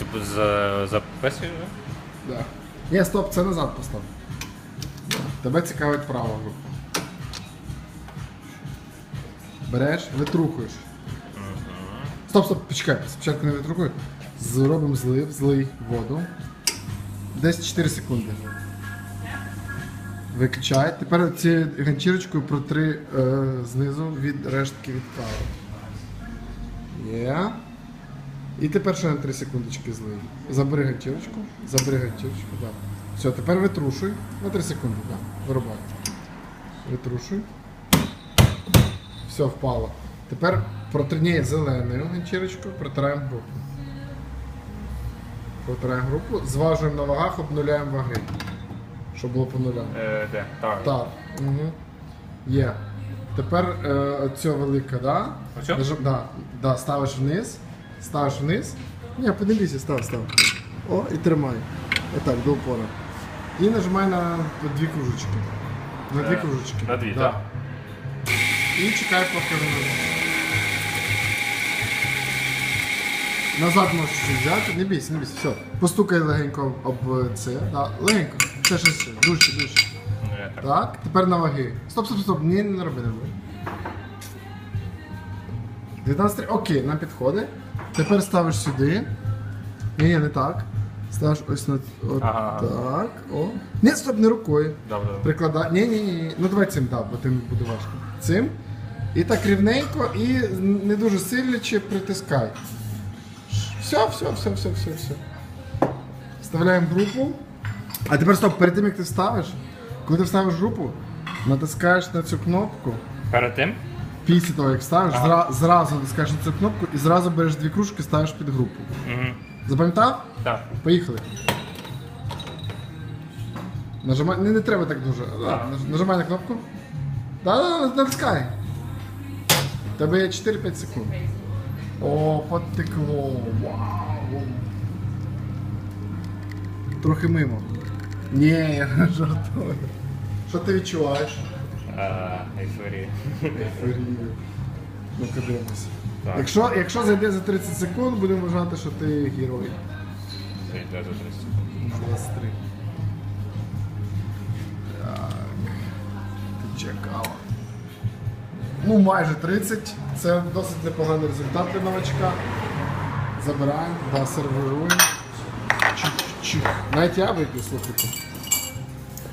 Типу за записуєш? Да. Ні, стоп, це назад постав. Тебе цікавить права група. Береш, витрухуєш. Стоп, стоп, почекай, спочатку не витрухуй. Зробимо злив, злий воду. Десь 4 секунди. Виключай. Тепер цією ганчірочкою протри е, знизу від рештки від кави. Є. І тепер ще на 3 секундочки злий. Забери ганчірочку, забери ганчірочку, так. Все, тепер витрушуй. На 3 секунди, так. Вирубай. Витрушуй. Все, впало. Тепер протринє зеленою ганчірочкою, протираємо групу. Протираємо групу, зважуємо на вагах, обнуляємо ваги. Щоб було по нулям. Е, де? Так. Так. Угу. Є. Тепер е, ця велика, да? Оцю? Нажим- да, да, ставиш вниз. Ставиш вниз. Ні, подивися, став, став. О, і тримай. Отак, до упора. І нажимай на дві кружечки. На дві Е, кружечки. на дві, да. так? І чекай, поки воно. Назад можеш чуть взяти, не бійся, не бійся, все. Постукай легенько об це. Да, легенько. Ще, ще, ще. Дужче, дужче. Е, так. Так, тепер на ваги. Стоп, стоп, стоп, ні, не роби, не роби. 19, окей, нам підходить. Тепер ставиш сюди. Ні, ні, не так. Ставиш ось на от Ага. так. О. Ні, стоп, не рукою. Добре, добре. Прикладай. Ні, ні, ні. Ну давай цим, так, бо тим буде важко. Цим. І так рівненько і не дуже сильниче притискай. Все, все, все, все, все, все. Вставляємо групу. А тепер стоп, перед тим як ти вставиш, коли ти вставиш групу, натискаєш на цю кнопку. Перед тим? Після того, як вставиш, Ага. зра- зразу натискаєш на цю кнопку і зразу береш дві кружки, ставиш під групу. Угу. Запам'ятав? Так. Поїхали. Нажимай. Не, не треба так дуже. Да, наж- нажимай на кнопку. Да, да, да, натискай. Тебе є 4-5 секунд. О, потекло. Вау. Трохи мимо. Ні, я жартую. Що ти відчуваєш? А, ейфорія. Ейфорію. Ну-ка. Так. Якщо, якщо зайде за 30 секунд, будемо вважати, що ти герой. Це йде за 30. 23. Так. Ти чекала. Ну, майже 30. Це досить непоганий результат для новачка. Забираємо, да, сервіруємо. Чих-чих. Навіть я вип'ю, слухайте.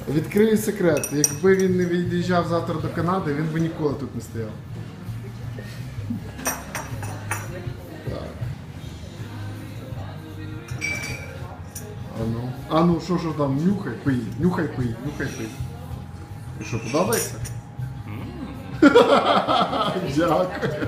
Відкрию секрет. Якби він не від'їжджав завтра до Канади, він би ніколи тут не стояв. Так. А ну. Ну, що ж там, нюхай, пий, нюхай, пий, нюхай, пий. І що, подобається? Дякую.